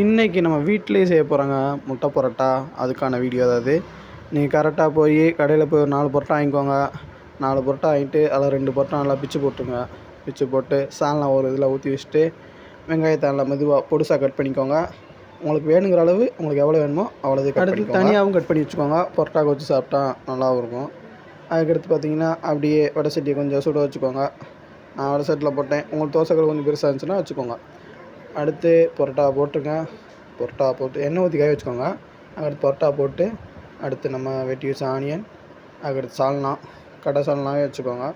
இன்றைக்கி நம்ம வீட்டிலேயே செய்ய போகிறோங்க முட்டை பரோட்டா அதுக்கான வீடியோ தான் அது. நீங்கள் கரெக்டாக போய் கடையில் போய் ஒரு நாலு பரோட்டா வாங்கிக்கோங்க. நாலு பரோட்டா வாங்கிட்டு அதில் ரெண்டு பரோட்டா நல்லா பிச்சு போட்டுருங்க. பிச்சு போட்டு சால்னா ஒரு இதில் ஊற்றி வச்சுட்டு வெங்காயத்தை நல்லா மெதுவாக பொடுசாக கட் பண்ணிக்கோங்க. உங்களுக்கு வேணுங்கிற அளவு உங்களுக்கு எவ்வளோ வேணுமோ அவ்வளோ கட் அடுத்து தனியாகவும் கட் பண்ணி வச்சுக்கோங்க. பரோட்டாக்கு வச்சு சாப்பிட்டா நல்லாவும் இருக்கும். அதுக்கடுத்து பார்த்தீங்கன்னா அப்படியே வடை சட்டியை கொஞ்சம் சுட வச்சுக்கோங்க. நான் வடை சட்டியில் போட்டேன். உங்களுக்கு தோசைகள் கொஞ்சம் பெருசாக இருந்துச்சுன்னா வச்சுக்கோங்க. அடுத்து பரோட்டா போட்டுருங்க பரோட்டா போட்டு எண்ணெய் ஊற்றி காய வச்சுக்கோங்க. அடுத்து பரோட்டா போட்டு அடுத்து நம்ம வெட்டி வச்ச ஆனியன் அதுக்கடுத்து சால்னா கடை சால்னாவே வச்சுக்கோங்க.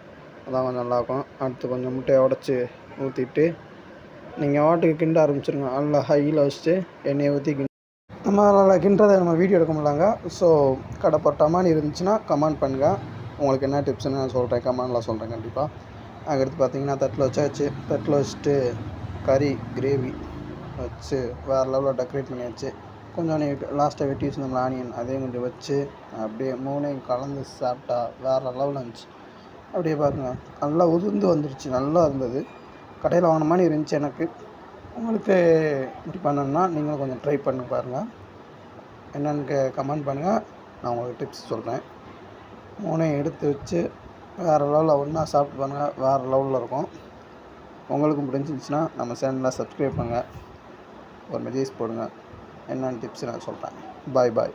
அதான் கொஞ்சம் நல்லாயிருக்கும் அடுத்து கொஞ்சம் முட்டையை உடச்சி ஊற்றிட்டு நீங்கள் வாட்டுக்கு கிண்ட ஆரம்பிச்சிருங்க. நல்லா ஹையில் வச்சுட்டு எண்ணெயை ஊற்றி கிண்ட நம்ம நல்லா கிண்டுறதை நம்ம வீடியோ எடுக்க முடியலாங்க. ஸோ கடை பரோட்டா மாதிரி இருந்துச்சுன்னா கமெண்ட் பண்ணுங்கள் உங்களுக்கு என்ன டிப்ஸ்னு நான் சொல்கிறேன் கமெண்டில் சொல்கிறேன் கண்டிப்பாக அதுக்கடுத்து பார்த்தீங்கன்னா தட்டில் வச்சாச்சு. தட்டில் வச்சுட்டு கறி கிரேவி வச்சு வேறு லெவலில் டெக்கரேட் பண்ணியாச்சு கொஞ்சம் நீ லாஸ்ட்டாக வெட்டி வச்சுருந்தோம்ல ஆனியன் அதையும் கொஞ்சம் வச்சு அப்படியே மூணையும் கலந்து சாப்பிட்டா வேறு லெவலில் இருந்துச்சு. அப்படியே பாருங்க நல்லா உதிர்ந்து வந்துருச்சு நல்லா இருந்தது. கடையில் வாங்கின மாதிரி இருந்துச்சு எனக்கு. உங்களுக்கு இப்படி பண்ணணும்னா நீங்களும் கொஞ்சம் ட்ரை பண்ணி பாருங்கள் என்னென்னு கமெண்ட் பண்ணுங்கள் நான் உங்களுக்கு டிப்ஸ் சொல்கிறேன் மூணையும் எடுத்து வச்சு வேறு லெவலில் ஒன்றா சாப்பிட்டு பாருங்கள் வேறு லெவலில் இருக்கும். உங்களுக்கும் பிடிச்சிருந்துச்சின்னா நம்ம சேனலில் சப்ஸ்கிரைப் பண்ணுங்கள் ஒரு மெசேஜ் போடுங்க. என்னென்னு டிப்ஸ் நான் சொல்கிறேன் பாய் பாய்